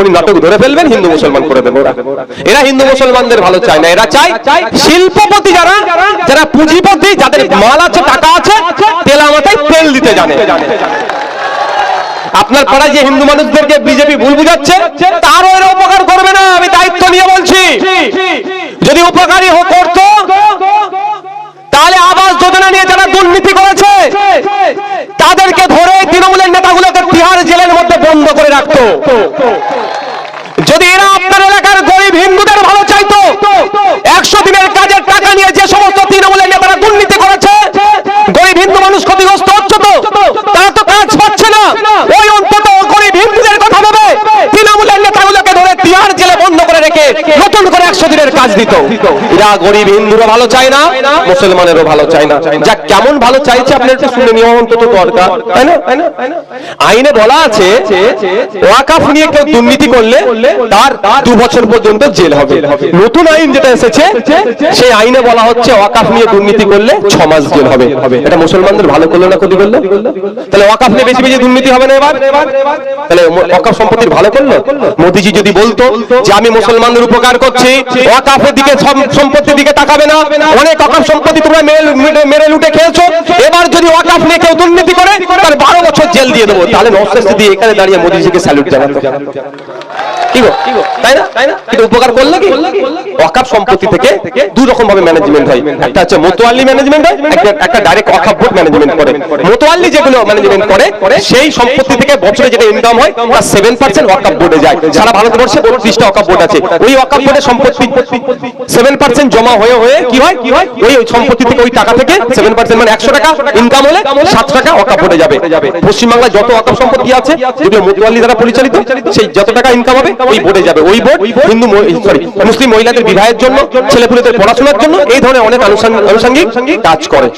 যখনই নাটক ধরে ফেলবেন, হিন্দু মুসলমান করে দেবো এরা হিন্দু মুসলমানদের ভালো চায় না, এরা চায় শিল্পপতি যারা যারা পুঁজিপতি, যাদের মাল আছে, টাকা আছে, তেলা মাথায় তেল দিতে জানে। আপনার পাড়ায় যে হিন্দু মানুষদেরকে বিজেপি ভুল বুঝাচ্ছে, তারও এরা উপকার করবে না, আমি দায়িত্ব নিয়ে বলছি। যদি উপকারী করতো, তাহলে আবাস যোজনা নিয়ে যারা দুর্নীতি করেছে, তাদেরকে ধরে তৃণমূলের নেতাগুলোকে তিহার জেলের রাখতো যদি এরা আপনার এলাকার গরিব হিন্দুদের ভালো চাইতো, একশো দিনের কাজের টাকা নিয়ে যে সমস্ত তৃণমূলের নেতারা দুর্নীতি করেছে, গরিব হিন্দু মানুষ ক্ষতিগ্রস্ত হচ্ছে তো, তারা তো কাজ পাচ্ছে না। ওই অন্তত গরিব হিন্দুদের কথা ভেবে তৃণমূলের নেতাগুলোকে ধরে তিহার জেলে বন্ধ করে রেখে নতুন করে একশো দিনের কাজ দিত। এরা গরিব হিন্দুরও ভালো চায় না, মুসলমানেরও ভালো চায় না। যা কেমন ভালো চাইছে আপনার একটু শুনে নেওয়া অন্তত দরকার। তাই না? আইনে বলা আছে, ওয়াকাফ নিয়ে কেউ দুর্নীতি করলে তার দু বছর পর্যন্ত জেল হবে। নতুন আইন যেটা এসেছে, সেই আইনে বলা হচ্ছে ওয়াকাফ নিয়ে দুর্নীতি করলে ছ মাস জেল হবে। এটা মুসলমানদের ভালো করল না ক্ষতি করল। তাহলে ওয়াকাফ নিয়ে বেশি বেশি দুর্নীতি হবে না এবার? তাহলে ওয়াকাফ সম্পত্তির ভালো করল? মোদিজি যদি বলতো যে আমি মুসলমানদের উপকার করছি, ওয়াকাফের দিকে সম- সম্পত্তির দিকে তাকাবে না। অনেক ওয়াকাফ সম্পত্তি তোমরা মেরে- লুটে খেয়েছো। এবার যদি ওয়াকাফ নিয়ে কেউ দুর্নীতি করে তার বারো বছর জেল দিয়ে দেবো। তাহলে নওশাদ সিদ্দিকী এখানে দাঁড়িয়ে মোদিজিকে স্যালুট জানাতো। কি গো? তাই না? কিন্তু উপকার করলে কি? ওয়াকাফ সম্পত্তি থেকে দুই রকম ভাবে ম্যানেজমেন্ট হয়। একটা হচ্ছে মোতোয়াল্লি ম্যানেজমেন্ট হয় একটা ডাইরেক্ট বোর্ড ম্যানেজমেন্ট করে। মোতোয়াল্লি যেগুলো ম্যানেজমেন্ট করে সেই সম্পত্তি থেকে বছরে যেটা ইনকাম হয় তার সেভেন পার্সেন্ট বোর্ডে যায়। সারা ভারতবর্ষে বত্রিশটা ওয়াকাফ বোর্ড আছে। ওই বোর্ডের সম্পত্তি সেভেন পার্সেন্ট জমা হয়ে হয়ে কি হয়? কি হয়? ওই সম্পত্তি থেকে ওই টাকা থেকে সেভেন পার্সেন্ট মানে একশো টাকা ইনকাম হলে সাত টাকা অকাপ বোর্ডে যাবে। পশ্চিমবাংলায় যত অকাপ সম্পত্তি আছে যেগুলো মোতোয়াল্লি দ্বারা পরিচালিত, সেই যত টাকা ইনকাম হবে, ওই বোর্ডে যাবে। ওই বোর্ড হিন্দু সরি মুসলিম মহিলাদের বিবাহের জন্য, ছেলেপুলেদের পড়াশোনার জন্য, এই ধরনের অনেক আনুষঙ্গিক কাজ করে।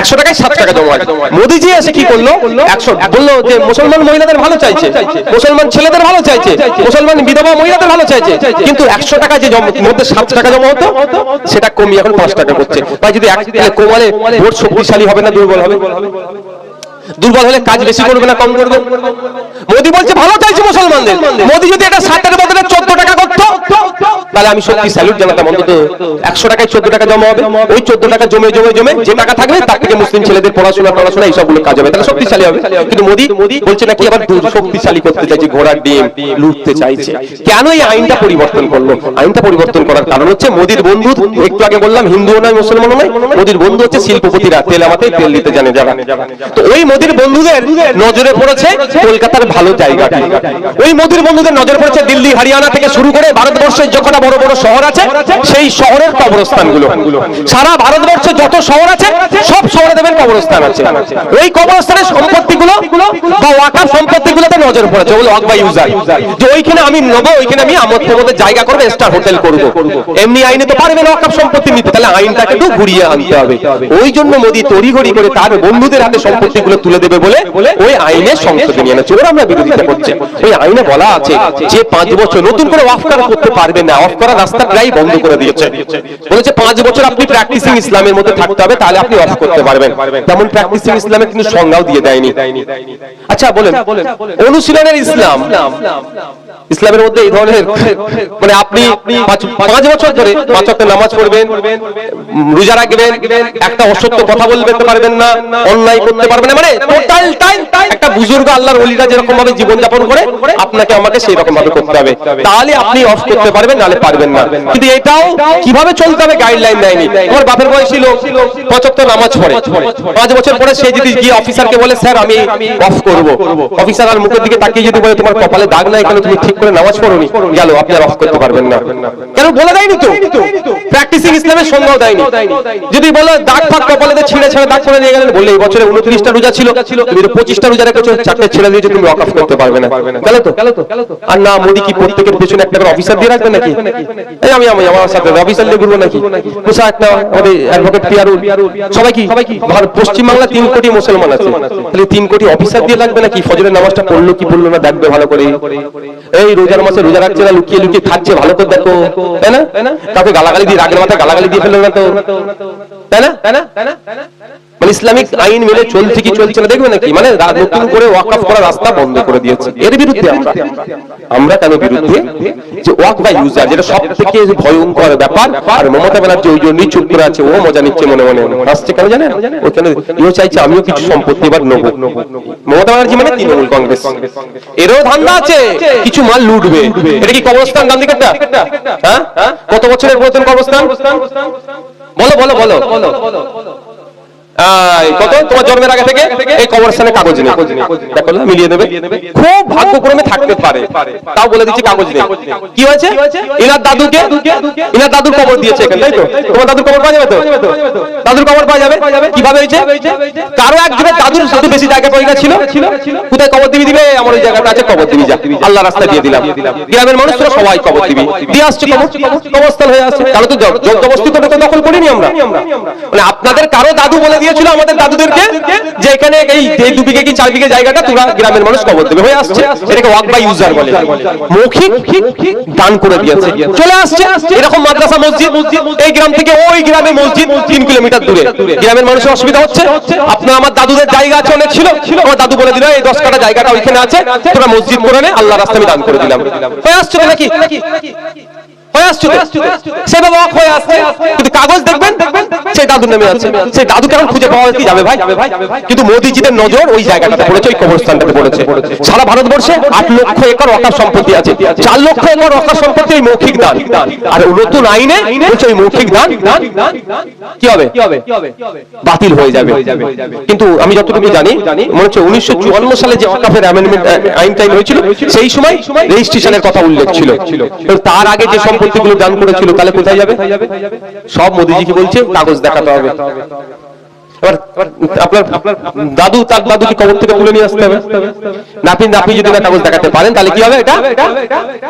একশো টাকায় সাত টাকা জমা। মোদিজি এসে কি করল? একশো বলল যে, মুসলমান মহিলাদের ভালো চাইছে। মুসলমান ছেলেদের ভালো চাইছে। মুসলমান বিধবা মহিলাদের ভালো চাইছে। কিন্তু একশো টাকা যে মধ্যে সাত টাকা জমা হতো, সেটা কমিয়ে এখন পাঁচ টাকা করছে। তাই যদি এক কোমালে ভোট শক্তিশালী হবে না দুর্বল হবে? দুর্বল হলে কাজ বেশি করবে না, কম করবে। মোদি বলছে, ভালো চাইছে মুসলমানদের। মোদি যদি এটা টাকার বদলে চোদ্দ টাকা করতো, তাহলে আমি সত্যি স্যালুট জানাতাম অন্তত একশো টাকায় চোদ্দ টাকা জমা হবে। ওই চোদ্দ টাকা জমে জমে জমে যে টাকা থাকবে, তার থেকে মুসলিম ছেলেদের পড়াশোনা পড়াশোনা এইসবগুলো কাজ হবে। তাহলে শক্তিশালী হবে। কিন্তু মোদি মোদি বলছে নাকি আবার শক্তিশালী করতে চাইছে, ঘোড়ার ডিম লুটতে চাইছে। কেন এই আইনটা পরিবর্তন করল? আইনটা পরিবর্তন করার কারণ হচ্ছে মোদির বন্ধু, একটু আগে বললাম, হিন্দুও নয়, মুসলমানও নয়। মোদির বন্ধু হচ্ছে শিল্পপতিরা, তেল আমাতে তেল দিতে জানে যারা। তো ওই মোদির বন্ধুদের নজরে পড়েছে কলকাতার ভালো জায়গাটি। ওই মোদির বন্ধুদের নজরে পড়েছে দিল্লি, হরিয়ানা থেকে শুরু করে ভারতবর্ষের যখন বড় বড় শহর আছে, সেই শহরের কবরস্থানগুলো। সারা ভারতবর্ষে যত শহর আছে, সব শহরে দেবেন কবরস্থান আছে। ওই কবরস্থানের সম্পত্তিগুলো বা ওয়াকার সম্পত্তিগুলোতে নজর পড়েছে। ওগুলো ওয়াক বাই ইউজার। যে ওইখানে আমি নেব, ওইখানে আমি আমোদের মধ্যে জায়গা করব স্টার হোটেল করব। এমনি আইনে তো পারবে না ওয়াকাফ সম্পত্তি নিতে। তাহলে আইনটাকে একটু ঘুরিয়ে আনতে হবে। ওই জন্য মোদি তড়িঘড়ি করে তার বন্ধুদের হাতে সম্পত্তিগুলো তুলে দেবে বলে ওই আইনে সংশোধনী নিয়ে এনেছে ওরা আমরা বিরোধিতা করছে। ওই আইনে বলা আছে যে পাঁচ বছর নতুন করে অফ করা করতে পারবে না অফ করা রাস্তা প্রায় বন্ধ করে দিয়েছে। বলেছে পাঁচ বছর আপনি প্র্যাকটিসিং ইসলামের মধ্যে থাকতে হবে তাহলে আপনি অফ করতে পারবেন। তেমন প্র্যাকটিসিং ইসলামের কিন্তু সংজ্ঞাও দিয়ে দেয়নি। আচ্ছা বলেন। অনুশীলনের ইসলাম। ইসলামের মধ্যে এই ধরনের মানে আপনি পাঁচ- বছর ধরে পাঁচ ওয়াক্ত নামাজ পড়বেন, রোজা রাখবেন, একটা অসত্য কথা বলতে পারবেন না, অন্যায় করতে পারবেন না মানে টোটাল টাইম একটা বুজুর্গ আল্লাহর ওলিরা যেরকম ভাবে জীবন যাপন করে, আপনাকে আমাকে সেই রকম ভাবে করতে হবে। তাহলে আপনি অফ করতে পারবেন নালে পারবেন না। কিন্তু এটাও কীভাবে চলতে হবে গাইডলাইন দেয়নি। আমার বাপের বয়স ছিল পঁচাত্তর নামাজ পড়ে। পাঁচ বছর পরে সে যদি গিয়ে অফিসারকে বলে, স্যার, আমি অফ করব। অফিসার আর মুখের দিকে তাকিয়ে যদি বলে, তোমার কপালে দাগ নাই কেন? তুমি ঠিক করে নামাজ পড়ুন গেল আপনি আর অফ করতে পারবেন না। কেন বলে দেয়নি তো প্র্যাকটিসিং ইসলামের সংজ্ঞাও দেয়নি। যদি বলে দাগ ফাগ কপালে ছিঁড়ে ছেড়ে দাগ করে নিয়ে গেলেন বললে এই বছরে উনত্রিশটা রোজা ছিল। তুমি তো পঁচিশটা রোজা রেখেছো চারটে ছেড়ে দিয়েছ তুমি অফ করতে পারবে না। গেল তো? আর না মোদি কি প্রত্যেকের পেছনে একটা করে অফিসার দিয়ে রাখবে নাকি? এই আমি আমি আমার সাথে অফিসার দিয়ে ঘুরবো নাকি? কোথা একটা আমাদের অ্যাডভোকেট পিয়ারুল। সবাই কি? সবাই কি? ভারত পশ্চিমবাংলা তিন কোটি মুসলমান আছে। তাহলে তিন কোটি অফিসার দিয়ে লাগবে নাকি? ফজরের নামাজটা পড়ল কি পড়ল না দেখবে ভালো করে এই রোজার মাসে রোজা রাখছে না লুকিয়ে লুকিয়ে খাচ্ছে ভালো করে দেখো। তাই না? তাকে গালাগালি দিয়ে রাগের মাথায় গালাগালি দিয়ে ফেলল না? তো তাই না? তাই না? মানে ইসলামিক আইন মেনে চলছে কি চলছে না দেখবে নাকি? মানে নতুন করে ওয়াকফ করার রাস্তা বন্ধ করে দিয়েছে। এর বিরুদ্ধে আমরা আমরা কেন বিরুদ্ধে? যে ওয়াক বাই ইউজার যেটা সব থেকে ভয়ঙ্কর ব্যাপার আর মমতা ব্যানার্জি ওই জন্যই চুপ করে আছে ও মজা নিচ্ছে মনে মনে। আসছে কেন জানেন? ওখানে ইও চাইছে আমিও কিছু সম্পত্তি এবার নেব। মমতা ব্যানার্জি মানে তৃণমূল কংগ্রেস। এরও ধান্দা আছে। কিছু মাল লুটবে। এটা কি কবরস্থান গান্ধী কেটটা হ্যাঁ? কত বছরের পুরাতন কবরস্থান? বলো বলো বলো কবরস্থানে কারও একজনের দাদুর শুধু বেশি জায়গা পয়সা ছিল? কোথায় কবর দিবি দিবে? আমার ওই জায়গাটা আছে, কবর দিবি যা। আল্লাহ রাস্তা দিয়ে দিলাম। গ্রামের মানুষরা সবাই কবর দিবি। দিয়ে আসছে কবর। কবরস্থল হয়ে আসছে। কারও তো জবরদস্তি তো দখল করিনি আমরা। মানে আপনাদের কারও দাদু বলে দিয়েছিল আমাদের দাদুদেরকে যে এখানে এই দু বিঘে কি চার বিঘে জায়গাটা তোরা গ্রামের মানুষ কবর দেবে। হয়ে আসছে। এটাকে ওয়াক বাই ইউজার বলে। মৌখিক দান করে দিয়েছে। চলে আসছে। এরকম মাদ্রাসা মসজিদ এই গ্রাম থেকে ওই গ্রামে মসজিদ তিন কিলোমিটার দূরে। গ্রামের মানুষের অসুবিধা হচ্ছে। আপনার আমার দাদুদের জায়গা আছে অনেক ছিল। আমার দাদু বলে দিল এই দশ কাটা জায়গাটা ওইখানে আছে। তোরা মসজিদ করে নে আল্লাহ রাস্তা আমি দান করে দিলাম। হয়ে আসছে নাকি? হয়ে আসছে সেভাবে হয়ে আসছে। কিন্তু কাগজ দেখবেন? দাদুর নামে আছে। সেই দাদু কেমন খুঁজে পাওয়া কি যাবে ভাই? কিন্তু মোদিজিদের নজর ওই জায়গাটাতে পড়েছে, ওই কবরস্থানটাতে পড়েছে। সারা ভারতবর্ষে আট লক্ষ একর অকার সম্পত্তি আছে। চার লক্ষ একর অকার সম্পত্তি ওই মৌখিক দান। আর নতুন আইনে বলছে ওই মৌখিক দান। কি হবে? বাতিল হয়ে যাবে। কিন্তু আমি যতটুকু জানি, মনে হচ্ছে উনিশশো চুয়ান্ন সালে যে অকাফের অ্যামেন্ডমেন্ট আইন টাইম হয়েছিল, সেই সময় রেজিস্ট্রেশনের কথা উল্লেখ ছিল। তার আগে যে সম্পত্তিগুলো দান করেছিল, তাহলে কোথায় যাবে? সব মোদিজিকে বলছে, কাগজ হবে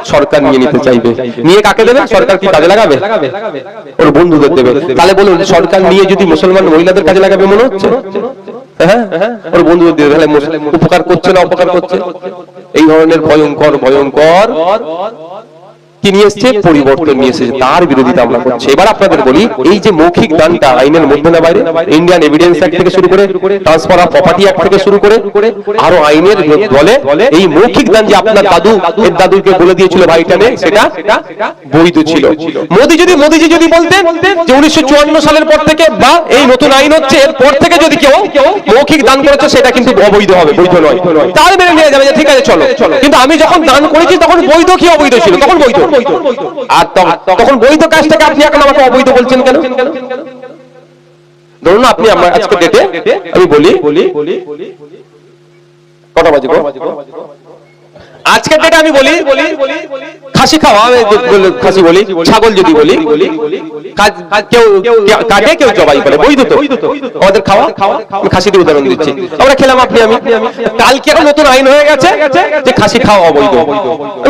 সরকার নিয়ে কাকে সরকার কি কাজে লাগাবে? ওর তাহলে বলুন, সরকার নিয়ে যদি মুসলমান মহিলাদের কাজে লাগাবে মনে হচ্ছে? হ্যাঁ? ওর বন্ধুদের দেবে। তাহলে উপকার করছে না অপকার করছে? এই ধরনের ভয়ঙ্কর ভয়ঙ্কর কি এসছে? পরিবর্তন নিয়ে এসেছে। তার বিরোধিতা আমরা করছি। এবার আপনাদের বলি, এই যে মৌখিক দানটা আইনের মধ্যে না বাইরে ইন্ডিয়ান এভিডেন্স অ্যাক্ট থেকে শুরু করে ট্রান্সফার অফ প্রপার্টি অ্যাক্ট থেকে শুরু করে, আরও আইনের বলে এই মৌখিক দান যে আপনার দাদু, এর দাদুকে বলে দিয়েছিল সেটা বৈধ ছিল। মোদি যদি মোদিজি যদি বলতেন যে উনিশশো চুয়ান্ন সালের পর থেকে বা এই নতুন আইন হচ্ছে পর থেকে যদি কেউ মৌখিক দান করেছে, সেটা কিন্তু অবৈধ হবে, বৈধ নয়। তাহলে মেনে যাবে ঠিক আছে, চলো। কিন্তু আমি যখন দান করেছি, তখন বৈধ কি অবৈধ ছিল? তখন বৈধ। আর তখন বৈধ কাজটাকে আপনি এখন আমাকে অবৈধ বলছেন কেন? ধরুন আপনি আমার আজকে ডেটে আমি বলি কটা বাজে? আজকের ডেটে আমি বলি খাসি খাওয়া খাসি বলি ছাগল যদি বলি। কেউ কাটে কেউ জবাই করে? বৈধ তো। আমাদের খাওয়া? আমি খাসি দিয়ে উদাহরণ দিচ্ছি। আমরা খেলাম আপনি আমি। কালকে এখন নতুন আইন হয়ে গেছে যে খাসি খাওয়া অবৈধ।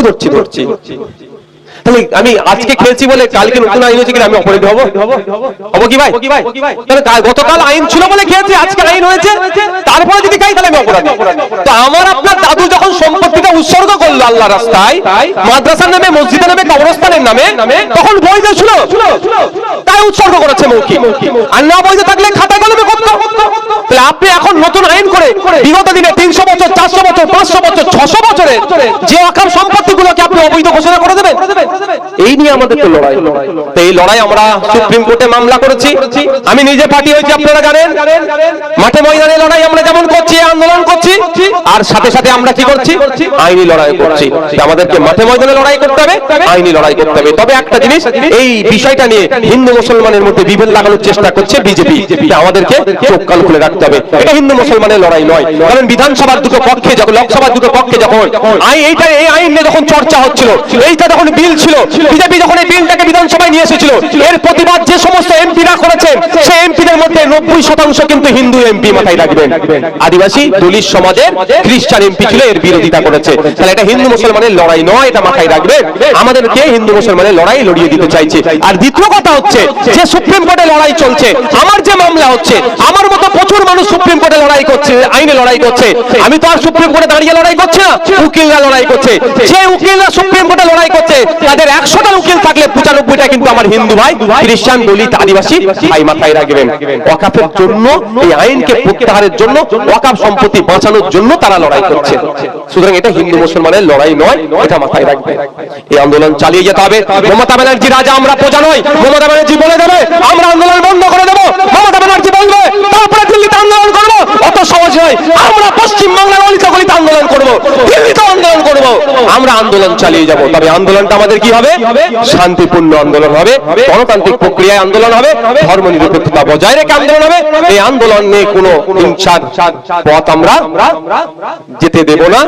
ধরছি ধরছি। তাহলে আমি আজকে খেয়েছি বলে কালকে নতুন আইন হয়েছে কিনা আমি অপরাধী হব? হব কি ভাই? তাহলে গতকাল আইন ছিল বলে খেয়েছি আজকে আইন হয়েছে তারপরে যদি খাই তাহলে আমি অপরাধী। তো আমার আপনার দাদু যখন সম্পত্তিটা উৎসর্গ করল আল্লাহ রাস্তায় মাদ্রাসার নামে মসজিদের নামে কবরস্থানের নামে তখন বৈধ ছিল তাই উৎসর্গ করেছে মৌখিক। আর না বৈধ থাকলে খাতা কলমে করতো। তাহলে আপনি এখন নতুন আইন করে বিগত দিনে তিনশো বছর চারশো বছর পাঁচশো বছর ছশো বছরে যে অকাম সম্পত্তিগুলোকে আপনি অবৈধ ঘোষণা করে দেবেন এই নিয়ে আমাদের তো লড়াই। তো এই লড়াই আমরা সুপ্রিম কোর্টে মামলা করেছি। আমি নিজে পার্টি হয়েছি, আপনারা জানেন। মাঠে ময়দানে লড়াই আমরা যেমন করছি আন্দোলন করছি। আর সাথে সাথে আমরা কি করছি? আইনি লড়াই করছি। আমাদেরকে মাঠে ময়দানে লড়াই করতে হবে, আইনি লড়াই করতে হবে। তবে একটা জিনিস, এই বিষয়টা নিয়ে হিন্দু মুসলমানের মধ্যে বিভেদ লাগানোর চেষ্টা করছে বিজেপি। আমাদেরকে চোখ কান খুলে রাখতে হবে। এটা হিন্দু মুসলমানের লড়াই নয়। কারণ বিধানসভার দুটো পক্ষে যখন, লোকসভার দুটো পক্ষে যখন এইটা এই আইন নিয়ে যখন চর্চা হচ্ছিল, এইটা যখন বিল ছিল বিজেপি যখন এই বিলটাকে বিধানসভায় নিয়ে এসেছিল, এর প্রতিবাদ যে সমস্ত এমপিরা করেছেন, সেই এমপিদের মধ্যে নব্বই শতাংশ কিন্তু হিন্দু এমপি মাথায় রাখবেন। আদিবাসী, দলিত সমাজের খ্রিস্টান এমপি ছিল, এর বিরোধিতা করেছে। তাহলে এটা হিন্দু মুসলমানের লড়াই নয়, এটা মাথায় রাখবেন। আমাদেরকে হিন্দু মুসলমানের লড়াই লড়িয়ে দিতে চাইছে? আর দ্বিতীয় কথা হচ্ছে, যে সুপ্রিম কোর্টে লড়াই চলছে, আমার যে মামলা হচ্ছে, আমার মতো প্রচুর মানুষ সুপ্রিম কোর্টে লড়াই করছে, আইনে লড়াই করছে। আমি তো আর সুপ্রিম কোর্টে দাঁড়িয়ে লড়াই করছি না, উকিলরা লড়াই করছে। যে উকিলরা সুপ্রিম কোর্টে লড়াই করছে, তাদের একশো জন উকিল থাকলে পঁচানব্বইটা কিন্তু আমার হিন্দু ভাই, খ্রিস্টান দলিত আদিবাসী ভাই মাথায় রাখবেন। ওয়াকাফের জন্য, এই আইনকে প্রত্যাহারের জন্য, ওয়াকাফ সম্পত্তি বাঁচানোর জন্য তারা লড়াই করছে। সুতরাং এটা হিন্দু মুসলমানের লড়াই নয়, এটা মাথায় রাখবেন। এই আন্দোলন চালিয়ে যেতে হবে। মমতা ব্যানার্জি রাজা, আমরা প্রজা নয় মমতা ব্যানার্জি বলে দেবে, আমরা আন্দোলন বন্ধ করে দেবো। মমতা ব্যানার্জি বলবে, তারপরে দিল্লিতে আন্দোলন করব। অত সহজ নয়, আমরা পশ্চিম বাংলার অলিতে গলিতে আন্দোলন করব। দিল্লিতে করব আমরা আন্দোলন চালিয়ে যাব। তবে আন্দোলনটা আমাদের কি হবে? শান্তিপূর্ণ আন্দোলন হবে। গণতান্ত্রিক প্রক্রিয়ায় আন্দোলন হবে। ধর্ম নিরপেক্ষতা বজায় রেখে আন্দোলন হবে। এই আন্দোলন নিয়ে কোনো হিংসার পথ আমরা যেতে দেব না